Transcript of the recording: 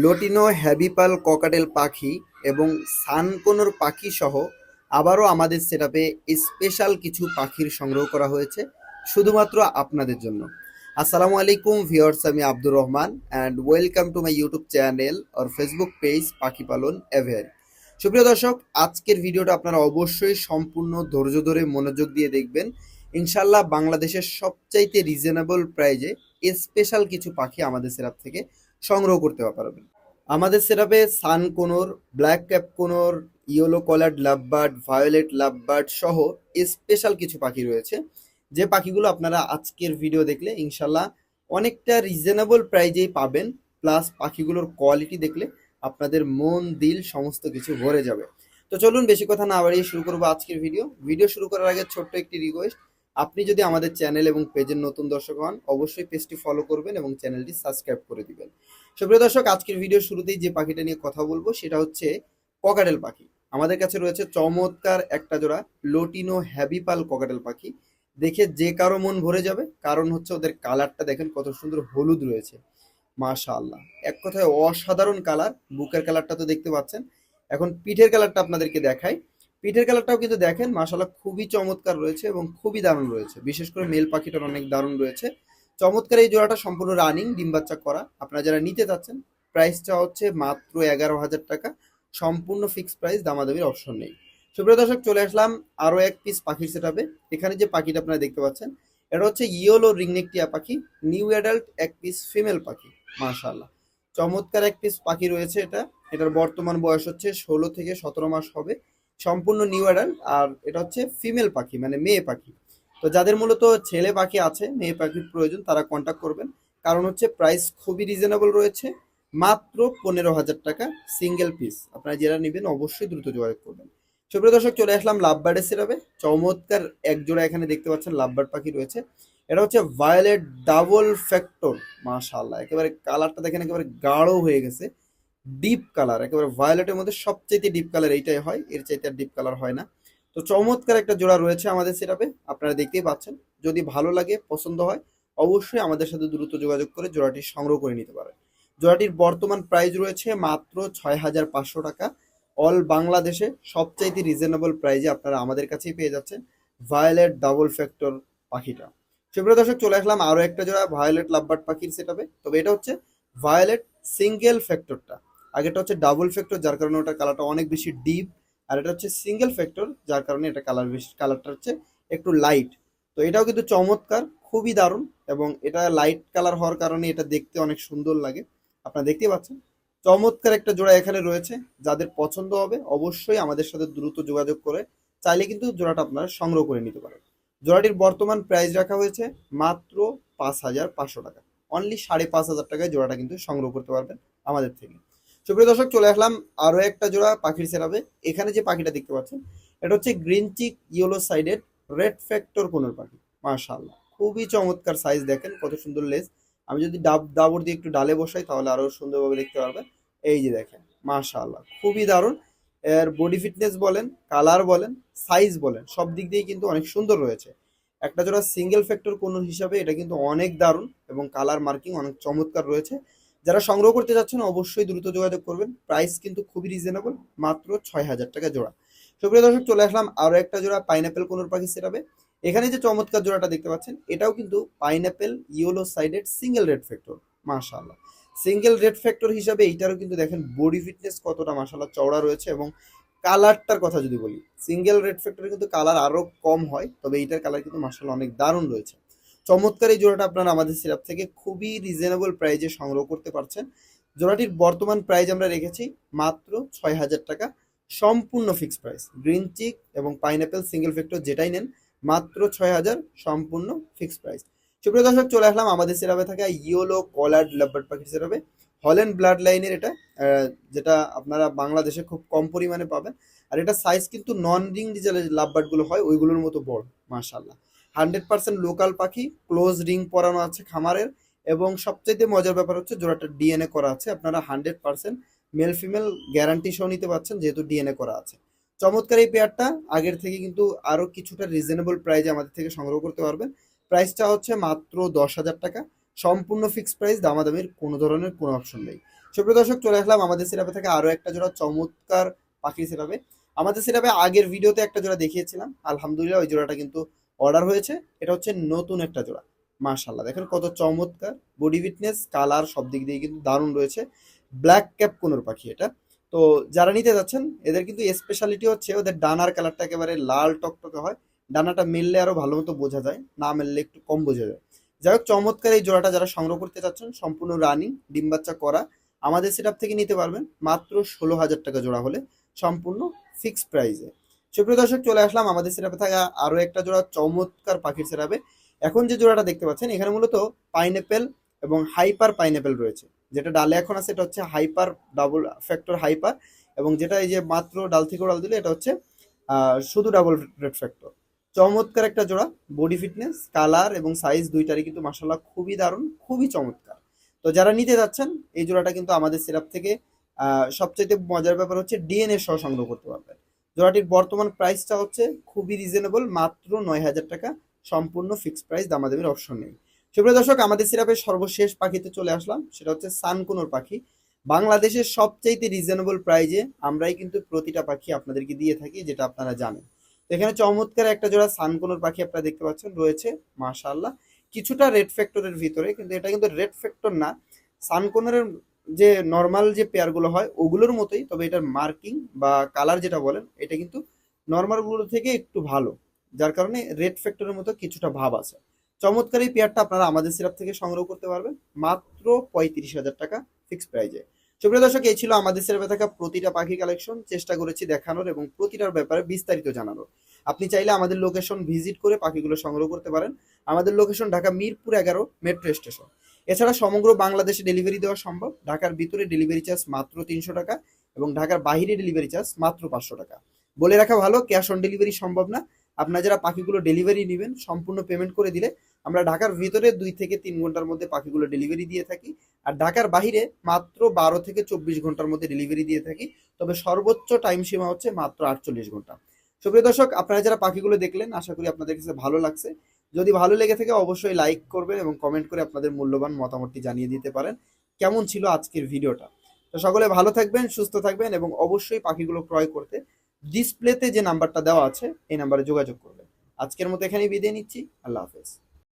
Lutino হ্যাবিপাল cockatiel পাখি এবং সানকোনোর পাখি সহ আবারও আমাদের সেটআপে স্পেশাল কিছু পাখির সংগ্রহ করা হয়েছে, শুধুমাত্র আপনাদের জন্য। আসসালামু আলাইকুম ভিউয়ার্স আমি Abdur Rahman and welcome to my YouTube channel or Facebook page পাখি পালন এভের সুপ্রিয় দর্শক, আজকের ভিডিওটা আপনারা অবশ্যই সম্পূর্ণ ধৈর্য ধরে মনোযোগ দিয়ে দেখবেন। ইনশাল্লাহ বাংলাদেশের সবচাইতে রিজনেবল প্রাইজে স্পেশাল কিছু পাখি আমাদের সেরাপ থেকে সংগ্রহ করতে পারবেন। আমাদের সেরাপে sun conure black cap conure yellow collared lovebird violet lovebird সহ স্পেশাল কিছু পাখি রয়েছে। যে পাখিগুলো আপনারা আজকের ভিডিও দেখলে ইনশাল্লাহ অনেকটা রিজনেবল প্রাইজেই পাবেন প্লাস পাখিগুলোর কোয়ালিটি দেখলে আপনাদের মন, দিল সমস্ত কিছু ভরে যাবে। তো চলুন বেশি কথা না বাড়িয়ে শুরু করব আজকের ভিডিও ভিডিও শুরু করার আগে ছোট্ট একটি রিকোয়েস্ট আপনি যদি আমাদের চ্যানেল এবং পেজের নতুন দর্শক হন, অবশ্যই পেজটি ফলো করবেন এবং চ্যানেলটি সাবস্ক্রাইব করে দিবেন। সুপ্রিয় দর্শক, আজকের ভিডিও শুরুতেই যে পাখিটা নিয়ে কথা বলব, সেটা হচ্ছে ককাটেল পাখি। আমাদের কাছে রয়েছে চমৎকার একটা জোড়া লোটিনো হ্যাবিপাল ককাটেল পাখি। দেখে যে কারও মন ভরে যাবে, কারণ হচ্ছে ওদের কালারটা দেখেন কত সুন্দর হলুদ রয়েছে। মাশাআল্লাহ। এক কথায় অসাধারণ কালার বুকের কালারটা তো দেখতে পাচ্ছেন। এখন পিঠের কালারটা আপনাদেরকে দেখাই। পিঠের কালারটাও কিন্তু দেখেন, মাশাআল্লাহ খুবই চমৎকার রয়েছে এবং খুবই দারুণ রয়েছে। বিশেষ করে মেল পাখিটার অনেক দারুণ রয়েছে। চমৎকার এই জোড়াটা সম্পূর্ণ রানিং, ডিম বাচ্চা করা। আপনারা যারা নিতে চাচ্ছেন প্রাইসটা হচ্ছে মাত্র এগারো হাজার টাকা। সম্পূর্ণ ফিক্সড প্রাইস দামাদামির অপশন নেই। সুপ্রিয় দর্শক, চলে আসলাম আরও এক পিস পাখির সেটাবে এখানে যে পাখিটা আপনারা দেখতে পাচ্ছেন, এটা হচ্ছে ইয়েলো রিংনেকটিয়া পাখি নিউ অ্যাডাল্ট এক পিস ফিমেল পাখি, মাশাআল্লাহ। চমৎকার এক পিস পাখি রয়েছে এটা। এটার বর্তমান বয়স হচ্ছে ষোলো থেকে সতেরো মাস হবে। সম্পূর্ণ নিউ অ্যাডাল্ট আর এটা হচ্ছে ফিমেল পাখি মানে মেয়ে পাখি। তো যাদের মূলত ছেলে পাখি আছে, মেয়ে পাখির প্রয়োজন, তারা কন্ট্যাক্ট করবেন। কারণ হচ্ছে প্রাইস খুবই রিজনেবল রয়েছে, মাত্র পনেরো হাজার টাকা সিঙ্গেল পিস আপনারা যারা নেবেন, অবশ্যই দ্রুত যোগাযোগ করবেন। সুপ্রিয় দর্শক, চলে আসলাম লাভবার্ডের সিরাপে চমৎকার এক জোড়া এখানে দেখতে পাচ্ছেন লাভবার্ড পাখি রয়েছে। এটা হচ্ছে ভায়োলেট ডাবল ফ্যাক্টর মাশাআল্লাহ, একেবারে কালারটা দেখেন, একেবারে গাঢ় হয়ে গেছে। ডিপ কালার একেবারে ভায়োলেটের মধ্যে সবচেয়ে ডিপ কালার এইটাই হয়, এর চাইতে আর ডিপ কালার হয় না। তো চমৎকার একটা জোড়া রয়েছে আমাদের সিরাপে আপনারা দেখতেই পাচ্ছেন। যদি ভালো লাগে, পছন্দ হয়, অবশ্যই আমাদের সাথে দ্রুত যোগাযোগ করে জোড়াটি সংগ্রহ করে নিতে পারেন। জোড়াটির বর্তমান প্রাইস রয়েছে মাত্র ছয় হাজার পাঁচশো টাকা। অল বাংলাদেশে সবচাইতে রিজনেবল প্রাইজে আপনারা আমাদের কাছেই পেয়ে যাচ্ছেন ভায়োলেট ডাবল ফ্যাক্টর পাখিটা। সুপ্রিয় দর্শক, চলে আসলাম আরও একটা জোড়া ভায়োলেট লাভবার্ড পাখির সেটাবে তবে এটা হচ্ছে ভায়োলেট সিঙ্গেল ফ্যাক্টরটা আগেটা হচ্ছে ডাবল ফ্যাক্টর যার কারণে ওটার কালারটা অনেক বেশি ডিপ আর এটা হচ্ছে সিঙ্গেল ফ্যাক্টর যার কারণে এটা কালার বেশি কালারটা হচ্ছে একটু লাইট তো এটাও কিন্তু চমৎকার, খুবই দারুণ, এবং এটা লাইট কালার হওয়ার কারণে এটা দেখতে অনেক সুন্দর লাগে। আপনারা দেখতেই পাচ্ছেন? চমৎকার একটা জোড়া এখানে রয়েছে। যাদের পছন্দ হবে, অবশ্যই আমাদের সাথে দ্রুত যোগাযোগ করে, চাইলে কিন্তু জোড়াটা আপনারা সংগ্রহ করে নিতে পারেন। জোড়াটির বর্তমান প্রাইস রাখা হয়েছে মাত্র পাঁচ হাজার পাঁচশো টাকা। অনলি সাড়ে পাঁচ হাজার টাকায় জোড়াটা কিন্তু সংগ্রহ করতে পারবেন আমাদের থেকে। সুপ্রিয় দর্শক, চলে আসলাম আরও একটা জোড়া পাখির সেরাবে এখানে যে পাখিটা দেখতে পাচ্ছেন, এটা হচ্ছে green cheek yellow sided red factor conure পাখি। মাশাআল্লাহ, খুবই চমৎকার সাইজ দেখেন, কত সুন্দর লেস আমি যদি ডাব দাবর দিয়ে একটু ডালে বসাই, তাহলে আরও সুন্দরভাবে দেখতে পারবেন। এই যে দেখেন, মাশাআল্লাহ, খুবই দারুণ। এর বডি ফিটনেস বলেন কালার বলেন সাইজ বলেন, সব দিক দিয়েই কিন্তু অনেক সুন্দর রয়েছে। একটা জোড়া সিঙ্গেল ফ্যাক্টর কোন হিসাবে এটা কিন্তু অনেক দারুণ এবং কালার মার্কিং অনেক চমৎকার রয়েছে। যারা সংগ্রহ করতে যাচ্ছেন, অবশ্যই দ্রুত যোগাযোগ করবেন। প্রাইস কিন্তু খুবই রিজনেবল মাত্র ছয় হাজার টাকা জোড়া। সুপ্রিয় দর্শক, চলে আসলাম আরও একটা জোড়া পাইনাপেল কোনোর পাখি সেটাবে এখানে যে চমৎকার জোড়াটা দেখতে পাচ্ছেন, এটাও কিন্তু pineapple yellow sided single red factor মাশাআল্লাহ। সিঙ্গেল রেড ফ্যাক্টর হিসাবে এইটারও কিন্তু দেখেন বডি ফিটনেস কতটা মাশাআল্লাহ চওড়া রয়েছে এবং কালারটার কথা যদি বলি সিঙ্গেল রেড ফ্যাক্টরে কিন্তু কালার আরও কম হয়, তবে এইটার কালার কিন্তু মাশাআল্লাহ অনেক দারুণ রয়েছে। চমৎকার এই জোড়াটা আপনারা আমাদের সিরাপ থেকে খুবই রিজনেবল প্রাইজে সংগ্রহ করতে পারছেন। জোড়াটির বর্তমান প্রাইস আমরা রেখেছি মাত্র ছয় হাজার টাকা, সম্পূর্ণ ফিক্সড প্রাইস গ্রিন চিক এবং পাইনাপেল সিঙ্গেল ফ্যাক্টর যেটাই নেন, মাত্র ছয় হাজার, সম্পূর্ণ ফিক্সড প্রাইস সুপ্রিয় দর্শক, চলে আসলাম আমাদের সিরাপে থাকা ইয়েলো কলার্ড লাভবার্ড পাখির সিরাপে। হল্যান্ড ব্লাড লাইনের এটা যেটা আপনারা বাংলাদেশে খুব কম পরিমাণে পাবেন। আর এটা সাইজ কিন্তু নন রিং যে লাভবার্ডগুলো হয়, ওইগুলোর মতো বড় মাশাল্লাহ হান্ড্রেড পার্সেন্ট লোকাল পাখি, ক্লোজ রিং পরানো আছে খামারের এবং সবচেয়ে মজার ব্যাপার হচ্ছে জোড়াটা ডিএনএ করা আছে। আপনারা hundred percent male female guarantee সহ নিতে পারছেন যেহেতু ডিএনএ করা আছে। চমৎকার এই পেয়ারটা, আগের থেকে কিন্তু আরও কিছুটা রিজনেবল প্রাইজে আমাদের থেকে সংগ্রহ করতে পারবেন। প্রাইসটা হচ্ছে মাত্র দশ হাজার টাকা। সম্পূর্ণ ফিক্সড প্রাইস, দামাদামির কোনো ধরনের কোনো অপশন নেই। সুপ্রিয় দর্শক, চলে আসলাম আমাদের সিরাপে থেকে আরও একটা জোড়া চমৎকার পাখির সিরাপে আমাদের সিরাপে আগের ভিডিওতে একটা জোড়া দেখিয়েছিলাম। আলহামদুলিল্লাহ, ওই জোড়াটা কিন্তু অর্ডার হয়েছে। এটা হচ্ছে নতুন একটা জোড়া। মাশাল্লাহ দেখেন কত চমৎকার। বডি ফিটনেস, কালার সব দিক দিয়ে কিন্তু দারুণ রয়েছে। ব্ল্যাক ক্যাপ কোনোর পাখি এটা। তো যারা নিতে যাচ্ছেন, এদের কিন্তু স্পেশালিটি হচ্ছে ওদের ডানার কালারটা একেবারে লাল টকটকে হয়। ডানাটা মেললে আরও ভালো মতো বোঝা যায়, না মেললে একটু কম বোঝা যায়। যাই হোক, চমৎকার এই জোড়াটা যারা সংগ্রহ করতে চাচ্ছেন সম্পূর্ণ রানিং, ডিম বাচ্চা করা, আমাদের সেটআপ থেকে নিতে পারবেন। মাত্র ষোলো হাজার টাকা জোড়া হলে, সম্পূর্ণ ফিক্সড প্রাইসে সুপ্রিয় দর্শক, চলে আসলাম আমাদের সেটাপে থাকা আরও একটা জোড়া চমৎকার পাখির সেটাপে এখন যে জোড়াটা দেখতে পাচ্ছেন, এখানে মূলত পাইনঅ্যাপেল এবং হাইপার পাইনঅ্যাপেল রয়েছে। যেটা ডালে এখন আছে, এটা হচ্ছে হাইপার ডাবল ফ্যাক্টর হাইপার এবং যেটা এই যে মাত্র ডাল থেকে ডাল দিলে, এটা হচ্ছে শুধু ডাবল রেড ফ্যাক্টর চমৎকার একটা জোড়া বডি ফিটনেস কালার এবং সাইজ দুইটারই কিন্তু মাসাল্লাহ খুবই দারুণ, খুবই চমৎকার। তো যারা নিতে যাচ্ছেন, এই জোড়াটা কিন্তু আমাদের সিরাপ থেকে সবচেয়ে মজার ব্যাপার হচ্ছে ডিএনএ সহ সংগ্রহ করতে পারবেন। জোড়াটির বর্তমান প্রাইসটা হচ্ছে খুবই রিজনেবল মাত্র নয় হাজার টাকা। সম্পূর্ণ ফিক্সড প্রাইস দামাদামির অপশন নেই। সুপ্রিয় দর্শক, আমাদের সিরাপের সর্বশেষ পাখিতে চলে আসলাম। সেটা হচ্ছে সানকুনোর পাখি। বাংলাদেশের সবচাইতে রিজনেবল প্রাইজে আমরাই কিন্তু প্রতিটা পাখি আপনাদেরকে দিয়ে থাকি, যেটা আপনারা জানেন। এখানে চমৎকার একটা জোড়া সানকুনোর পাখি আপনারা দেখতে পাচ্ছেন, রয়েছে মাশাআল্লাহ। কিছুটা রেড ফ্যাক্টরের ভিতরে, কিন্তু এটা কিন্তু রেড ফ্যাক্টর না। সানকোনের যে নর্মাল যে পেয়ারগুলো হয়, ওগুলোর মতোই, তবে এটার মার্কিং বা কালার যেটা বলেন, এটা কিন্তু নর্মালগুলো থেকে একটু ভালো। যার কারণে রেড ফ্যাক্টরের মতো কিছুটা ভাব আছে। চমৎকার এই পেয়ারটা আপনারা আমাদের সিরাপ থেকে সংগ্রহ করতে পারবেন। মাত্র পঁয়ত্রিশ হাজার টাকা ফিক্স প্রাইজে সুপ্রিয় দর্শক, এই ছিল আমাদের সিরাপে থাকা প্রতিটা পাখি কালেকশন চেষ্টা করেছি দেখানোর এবং প্রতিটার ব্যাপারে বিস্তারিত জানানোর। আপনি চাইলে আমাদের লোকেশন ভিজিট করে পাখিগুলো সংগ্রহ করতে পারেন। আমাদের লোকেশন ঢাকা মিরপুর এগারো মেট্রো স্টেশন এছাড়া সমগ্র বাংলাদেশে ডেলিভারি দেওয়া সম্ভব। ঢাকার ভিতরে ডেলিভারি চার্জ মাত্র তিনশো টাকা এবং ঢাকার বাইরে ডেলিভারি চার্জ মাত্র পাঁচশো টাকা। বলে রাখা ভালো ক্যাশ অন ডেলিভারি সম্ভব না। আপনারা যারা পাখিগুলো ডেলিভারি নেবেন, সম্পূর্ণ পেমেন্ট করে দিলে আমরা ঢাকার ভিতরে দুই থেকে তিন ঘণ্টার মধ্যে পাখিগুলো ডেলিভারি দিয়ে থাকি। আর ঢাকার বাইরে মাত্র বারো থেকে চব্বিশ ঘণ্টার মধ্যে ডেলিভারি দিয়ে থাকি। তবে সর্বোচ্চ টাইম সীমা হচ্ছে মাত্র আটচল্লিশ ঘণ্টা। সুপ্রিয় দর্শক, আপনারা যারা পাখিগুলো দেখলেন, আশা করি আপনাদের কাছে ভালো লাগছে। যদি ভালো লেগে থাকে অবশ্যই লাইক করবেন এবং কমেন্ট করে আপনাদের মূল্যবান মতামতটি জানিয়ে দিতে পারেন। কেমন ছিল আজকের ভিডিওটা? তো সকলে ভালো থাকবেন, সুস্থ থাকবেন এবং অবশ্যই পাখিগুলো ক্রয় করতে ডিসপ্লেতে যে নাম্বারটা দেওয়া আছে, এই নাম্বারে যোগাযোগ করবেন। আজকের মতো এখানেই বিদায় নিচ্ছি। আল্লাহ হাফেজ।